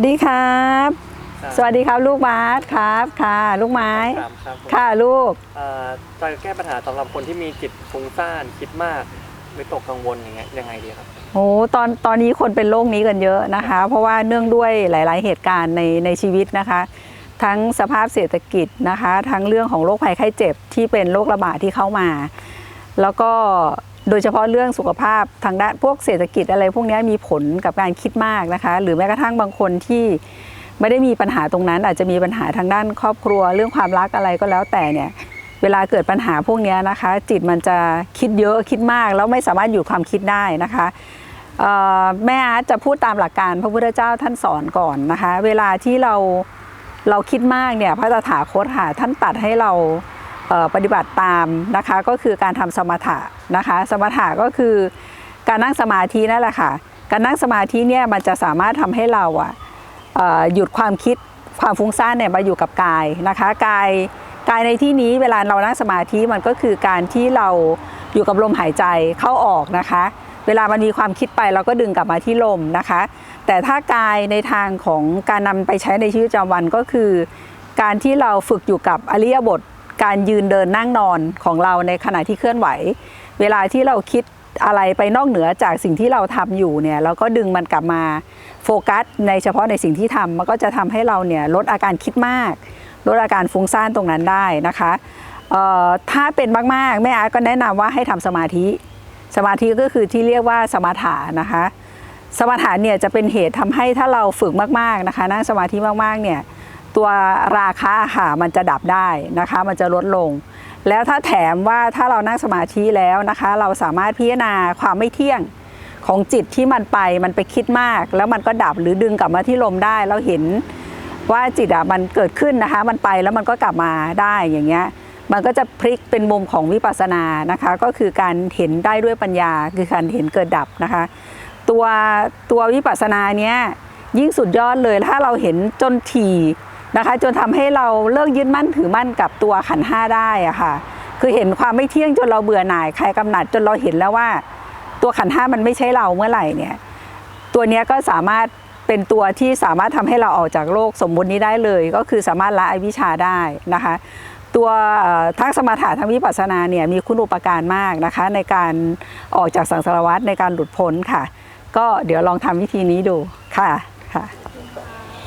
สวัสดีครับ ครับสวัสดีครับลูกบาสครับค่ะ ลูกไม้ ครับครับผมค่ะลูก เอ่อจะแก้ปัญหาสำหรับคนที่มีจิตฟุ้งซ่านคิดมากวิตกกังวลอย่างเงี้ยยังไงดีครับ โอ้ตอนตอนนี้คนเป็นโรคนี้กันเยอะนะคะ เพราะว่าเนื่องด้วยหลาย ๆ เหตุการณ์ในในชีวิตนะคะ ทั้งสภาพเศรษฐกิจนะคะ ทั้งเรื่องของโรคภัยไข้เจ็บที่เป็นโรคระบาดที่เข้ามา แล้วก็ โดยเฉพาะเรื่องสุขภาพทางด้านพวกเศรษฐกิจอะไรพวกนี้มีผลกับการคิดมากนะคะ หรือแม้กระทั่งบางคนที่ไม่ได้มีปัญหาตรงนั้น อาจจะมีปัญหาทางด้านครอบครัว เรื่องความรักอะไรก็แล้วแต่เนี่ยเวลาเกิดปัญหาพวกนี้นะคะ จิตมันจะคิดเยอะคิดมาก แล้วไม่สามารถหยุดความคิดได้นะคะแม่อาร์ตจะพูดตามหลักการพระพุทธเจ้าท่านสอนก่อนนะคะ เวลาที่เราเราคิดมากเนี่ยพระตถาคตค่ะท่านตัดให้เรา ปฏิบัติตามนะคะก็คือการทำสมถะนะคะ สมถะก็คือการนั่งสมาธินั่นแหละค่ะ การนั่งสมาธิเนี่ยมันจะสามารถทำให้เราอะเอ่อหยุดความคิดความฟุ้งซ่านเนี่ยมาอยู่กับกายนะคะกายกายในที่นี้เวลาเรานั่งสมาธิมันก็คือการที่เราอยู่กับลมหายใจเข้าออกนะคะ เวลามันมีความคิดไปเราก็ดึงกลับมาที่ลมนะคะ แต่ถ้ากายในทางของการนำไปใช้ในชีวิตประจำวันก็คือ การที่เราฝึกอยู่กับอริยบท การยืนเดินนั่งนอนของเราในขณะที่เคลื่อนไหว เวลาที่เราคิดอะไรไปนอกเหนือจากสิ่งที่เราทำอยู่เนี่ยเราก็ดึงมันกลับมาโฟกัสในเฉพาะในสิ่งที่ทำมันก็จะทำให้เราเนี่ยลดอาการคิดมาก ลดอาการฟุ้งซ่านตรงนั้นได้นะคะถ้าเป็นมากๆแม่อาร์ก็แนะนำว่าให้ทำสมาธิ สมาธิก็คือที่เรียกว่าสมาถะนะคะ สมาถะเนี่ยจะเป็นเหตุทำให้ถ้าเราฝึกมากๆนะคะนั่งสมาธิมากๆเนี่ย ตัวราคะค่ะมันจะดับได้นะคะ มันจะลดลง แล้วถ้าแถมว่าถ้าเรานั่งสมาธิแล้วนะคะ เราสามารถพิจารณาความไม่เที่ยงของจิตที่มันไปมันไปคิดมาก แล้วมันก็ดับหรือดึงกลับมาที่ลมได้เราเห็นว่าจิตอะมันเกิดขึ้นนะคะ มันไปแล้วมันก็กลับมาได้อย่างเงี้ยมันก็จะพลิกเป็นมุมของวิปัสสนานะคะ ก็คือการเห็นได้ด้วยปัญญาคือการเห็นเกิดดับนะคะ ตัวตัววิปัสสนาเนี้ยยิ่งสุดยอดเลยถ้าเราเห็นจนถี่ นะคะ จนทำให้เราเลิกยึดมั่นถือมั่นกับตัวขันห้าได้อะค่ะ คือเห็นความไม่เที่ยงจนเราเบื่อหน่ายใครกำหนัดจนเราเห็นแล้วว่า ตัวขันห้ามันไม่ใช่เราเมื่อไหร่เนี่ย ตัวนี้ก็สามารถเป็นตัวที่สามารถทำให้เราออกจากโลกสมมุตินี้ได้เลย ก็คือสามารถละอวิชชาได้นะคะ ตัวทั้งสมถะทั้งวิปัสสนาเนี่ยมีคุณอุปการมากนะคะ ในการออกจากสังสารวัฏในการหลุดพ้นค่ะ ก็เดี๋ยวลองทำวิธีนี้ดูค่ะค่ะ